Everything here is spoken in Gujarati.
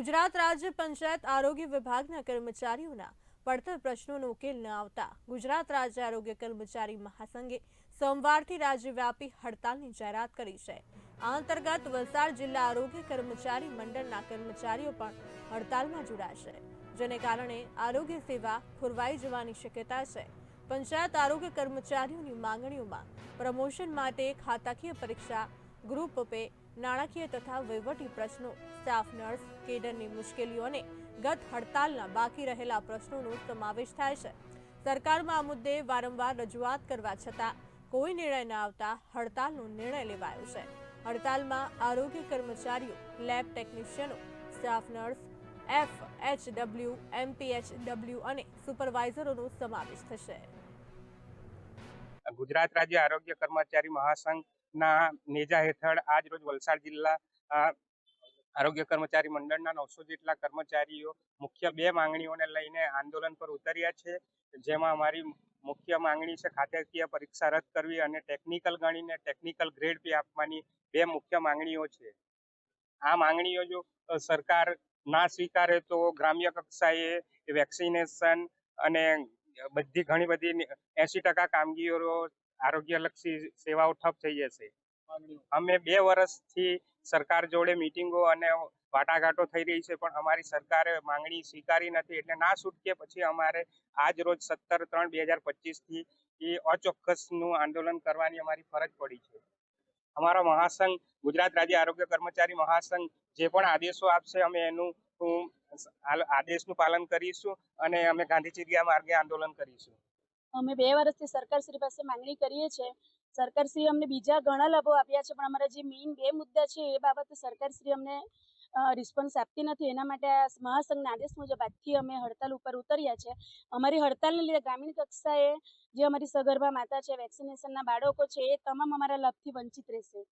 ગુજરાત રાજ્ય પંચાયત આરોગ્ય વિભાગના કર્મચારીઓના પડતર પ્રશ્નોનો ઉકેલ ન આવતા ગુજરાત રાજ્ય આરોગ્ય કર્મચારી મહાસંઘે સોમવારથી રાજ્યવ્યાપી હડતાલની જાહેરાત કરી છે. આ અંતર્ગત વલસાડ જિલ્લા આરોગ્ય કર્મચારી મંડળના કર્મચારીઓ પણ હડતાલમાં જોડાશે, જેને કારણે આરોગ્ય સેવા ખોરવાઈ જવાની શક્યતા છે. પંચાયત આરોગ્ય કર્મચારીઓની માંગણીઓમાં પ્રમોશન માટે ખાતાકીય પરીક્ષા, ગ્રુપ પે નાણાકીય તથા વહીવટી પ્રશ્નો સ્ટાફ નર્સ કેડરની મુશ્કેલીઓ અને ગત હડતાલના બાકી રહેલા પ્રશ્નોનો સમાવેશ થાય છે. સરકારમાં આ મુદ્દે વારંવાર રજૂઆત કરવા છતાં કોઈ નિર્ણય ન આવતા હડતાલનો નિર્ણય લેવાયો છે. હડતાલમાં આરોગ્ય કર્મચારીઓ lab ટેકનિશિયનો staff nurse F H W MPHW W અને સુપરવાઇઝરોનો સમાવેશ થશે. ગુજરાત રાજ્ય આરોગ્ય કર્મચારી મહાસંઘના નેજા હેઠળ આજ રોજ વલસાડ જિલ્લા આરોગ્ય કર્મચારી મંડળના નવસો જેટલા કર્મચારીઓ મુખ્ય બે માંગણીઓને લઈને આંદોલન પર ઉતર્યા છે. જેમાં અમારી મુખ્ય માંગણી છે ખાતાકીય પરીક્ષા રદ કરવી અને ટેકનિકલ ગણીને ટેકનિકલ ગ્રેડ પે આપવાની બે મુખ્ય માંગણીઓ છે. આ માંગણીઓ જો સરકાર ના સ્વીકારે તો ગ્રામ્ય કક્ષાએ વેક્સિનેશન અને બધી ઘણી બધી એસી ટકા કામગીરીઓ આરોગ્યલક્ષી સેવાઓ ઠપ થઈ જશે. અમે બે વર્ષથી સરકાર જોડે મિટિંગો અને વાટાઘાટો થઈ રહી છે, પણ અમારી સરકારે માંગણી સ્વીકારી નથી. એટલે ના છૂટકે પછી અમારે આજ રોજ સત્તર ત્રણ બે હજાર પચીસથી એ અચોક્કસનું આંદોલન કરવાની અમારી ફરજ પડી છે. અમારો મહાસંઘ ગુજરાત રાજ્ય આરોગ્ય કર્મચારી મહાસંઘ જે પણ આદેશો આપશે, અમે એનું આ- આદેશનું પાલન કરીશું અને અમે ગાંધીચીરિયા માર્ગે આંદોલન કરીશું. અમે બે વર્ષથી સરકારશ્રી પાસે માંગણી કરીએ છીએ. સરકારશ્રી અમને બીજા ઘણા લાભો આપ્યા છે, પણ અમારા જે મેઇન બે મુદ્દા છે, એ બાબતે સરકારશ્રી અમને રિસ્પોન્સ આપતી નથી. એના માટે આ મહાસંઘના આદેશ મુજબ આજથી અમે હડતાલ ઉપર ઉતર્યા છે. અમારી હડતાલને લીધે ગ્રામીણ કક્ષાએ જે અમારી સગર્ભા માતા છે, વેક્સિનેશનના બાળકો છે, એ તમામ અમારા લાભથી વંચિત રહેશે.